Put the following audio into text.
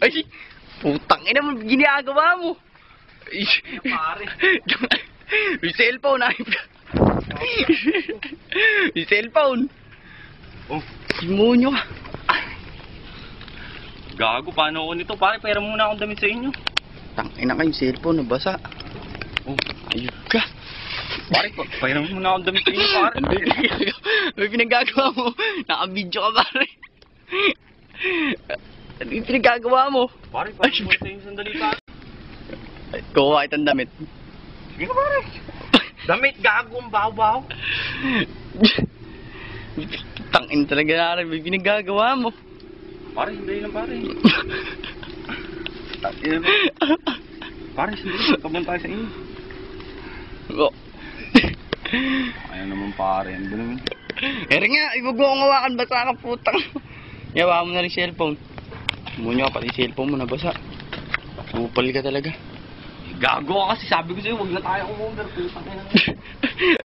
Ay, putang ina mo, ginagawa mo. Ay, pare. Yung cellphone, ay. Yung cellphone. Oh, Simonyo ka. gago, paano ako nito? Pare, pera muna akong damit sa inyo. Tang ina ka yung cellphone, nabasa. Oh, Ayun ka. pare, pa- pera muna akong damit sa inyo, pare. Ano yung pinagagawa? Ano mo? Naka-video ka pare. Ano yung pinagagawa mo? Pare, pare sa inyo sandali, pare. Ay, Kuha itong damit. Sige ka, pare. Damit, gago, ang baho-baho. Tang ina talaga na rin, may pinagagawa mo. Pare, hindi lang, pare. Yun. Pare, sandali, pagkabuan tayo sa inyo. Oh. Ayaw naman, pare. Ano ba naman? Ere nga, ibugo ang hawakan basa ka putang. Yawa mo na rin cellphone. Munyo ka pati cellphone mo nabasa. Upal ka talaga. Gago ka kasi sabi ko sa'yo, huwag na tayo umorder. Putang ina.